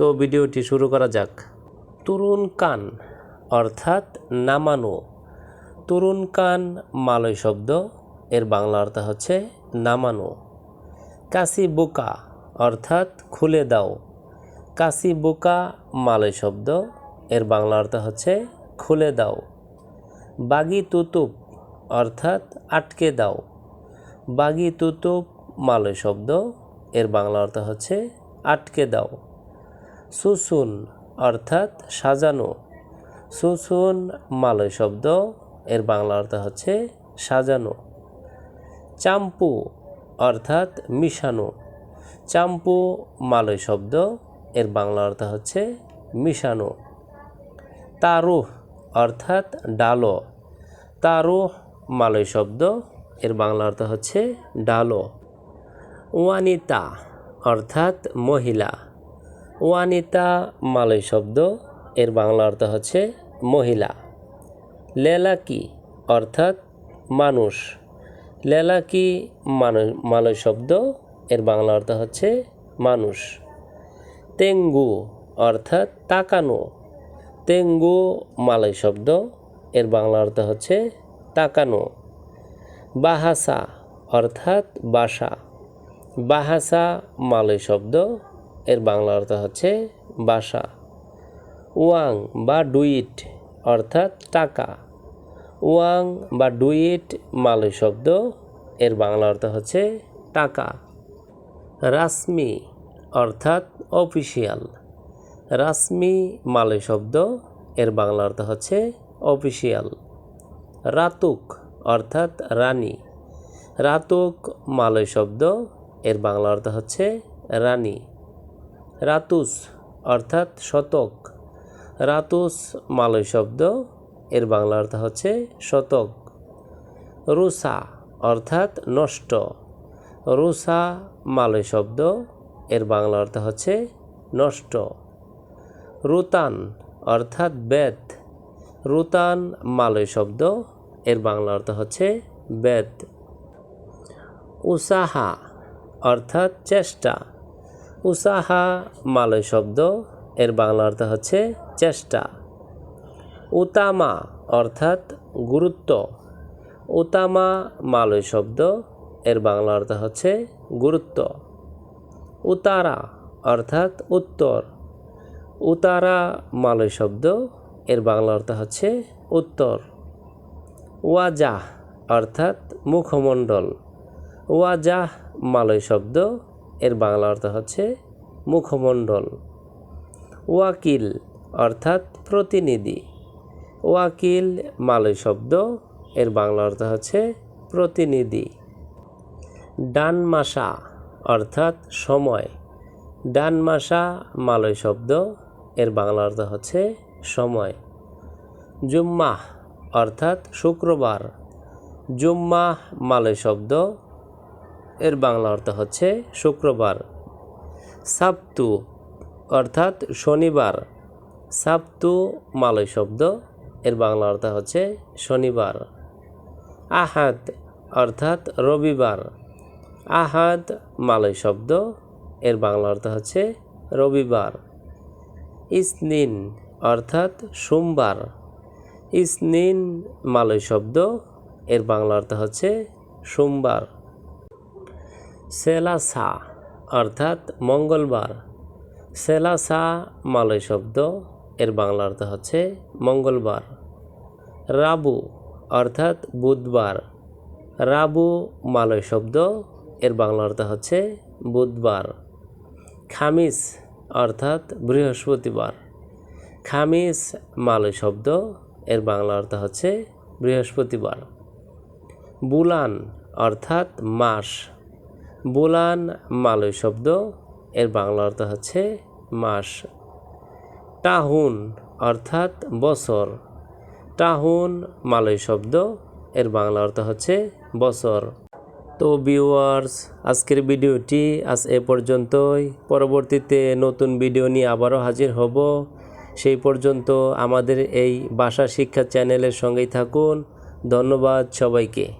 তো ভিডিওটি শুরু করা যাক। তরুণ কান, অর্থাৎ নামানো। তরুণ কান, মালয় শব্দ। এর বাংলা অর্থ হচ্ছে নামানো। কাশি বোকা, অর্থাৎ খুলে দাও। কাশি বোকা, মালয় শব্দ। এর বাংলা অর্থ হচ্ছে খুলে দাও। বাগি তুতুপ, অর্থাৎ আটকে দাও। বাগি তুতুপ, মালয় শব্দ। এর বাংলা অর্থ হচ্ছে আটকে দাও। সুসুন অর্থাৎ সাজানো। সুসুন মালয় শব্দ, এর বাংলা অর্থ হচ্ছে সাজানো। চাম্পু অর্থাৎ মিশানো। চাম্পু মালয় শব্দ, এর বাংলা অর্থ হচ্ছে মিশানো। তারুহ অর্থাৎ ডালো। তারুহ মালয় শব্দ, এর বাংলা অর্থ হচ্ছে ডালো। ওয়ানিতা অর্থাৎ মহিলা। ওয়ানিতা মালয় শব্দ, এর বাংলা অর্থ হচ্ছে মহিলা। লেলাকি অর্থাৎ মানুষ। লেলাকি মানুষ মালয় শব্দ, এর বাংলা অর্থ হচ্ছে মানুষ। তেঙ্গু অর্থাৎ তাকানো। তেঙ্গু মালয় শব্দ, এর বাংলা অর্থ হচ্ছে তাকানো। বাহাসা অর্থাৎ বাসা। বাহাসা মালয় শব্দ এর বাংলা অর্থ হচ্ছে বাসা। ওয়াং বা ডুইট অর্থাৎ টাকা। ওয়াং বা ডুইট মালয় শব্দ, এর বাংলা অর্থ হচ্ছে টাকা। রাসমি অর্থাৎ অফিসিয়াল। রাসমি মালয় শব্দ, এর বাংলা অর্থ হচ্ছে অফিসিয়াল। রাতুক অর্থাৎ রানী। রাতুক মালয় শব্দ, এর বাংলা অর্থ হচ্ছে রানী। রাতুস, অর্থাৎ শতক। রাতুস, মালয় শব্দ, এর বাংলা অর্থ হচ্ছে শতক। রুসা, অর্থাৎ নষ্ট। রুসা, মালয় শব্দ, এর বাংলা অর্থ হচ্ছে নষ্ট। রুতান, অর্থাৎ বেদ রুতান, মালয় শব্দ, এর বাংলা অর্থ হচ্ছে বেদ উসাহা, অর্থাৎ চেষ্টা। উসাহা মালয় শব্দ, এর বাংলা অর্থ হচ্ছে চেষ্টা। উতামা অর্থাৎ গুরুত্ব। উতামা মালয় শব্দ, এর বাংলা অর্থ হচ্ছে গুরুত্ব। উতারা অর্থাৎ উত্তর। উতারা মালয় শব্দ, এর বাংলা অর্থ হচ্ছে উত্তর। ওয়াজাহ অর্থাৎ মুখমণ্ডল। ওয়াজাহ মালয় শব্দ এর বাংলা অর্থ হচ্ছে মুখমণ্ডল। ওয়াকিল অর্থাৎ প্রতিনিধি। ওয়াকিল মালয় শব্দ, এর বাংলা অর্থ হচ্ছে প্রতিনিধি। ডানমাসা অর্থাৎ সময়। ডানমাসা মালয় শব্দ, এর বাংলা অর্থ হচ্ছে সময়। জুম্মাহ অর্থাৎ শুক্রবার। জুম্মাহ মালয় শব্দ এর বাংলা অর্থ হচ্ছে শুক্রবার। সাপ্তু অর্থাৎ শনিবার। সাপ্তু মালয় শব্দ, এর বাংলা অর্থ হচ্ছে শনিবার। আহাত অর্থাৎ রবিবার। আহাত মালয় শব্দ, এর বাংলা অর্থ হচ্ছে রবিবার। ইসনিন অর্থাৎ সোমবার। ইসনিন মালয় শব্দ, এর বাংলা অর্থ হচ্ছে সোমবার। সেলাসা, অর্থাৎ মঙ্গলবার। সেলাসা মালয় শব্দ, এর বাংলা অর্থ হচ্ছে মঙ্গলবার। রাবু, অর্থাৎ বুধবার। রাবু মালয় শব্দ, এর বাংলা অর্থ হচ্ছে বুধবার। খামিস, অর্থাৎ বৃহস্পতিবার। খামিস মালয় শব্দ, এর বাংলা অর্থ হচ্ছে বৃহস্পতিবার। বুলান, অর্থাৎ মাস। বুলান মালয় শব্দ, এর বাংলা অর্থ হচ্ছে মাস। টাহুন অর্থাৎ বছর। টাহুন মালয় শব্দ, এর বাংলা অর্থ হচ্ছে বছর। তো ভিউয়ার্স আজকের ভিডিওটি আজ এ পর্যন্তই। পরবর্তীতে নতুন ভিডিও নিয়ে আবারও হাজির হব। সেই পর্যন্ত আমাদের এই ভাষা শিক্ষা চ্যানেলের সঙ্গেই থাকুন। ধন্যবাদ সবাইকে।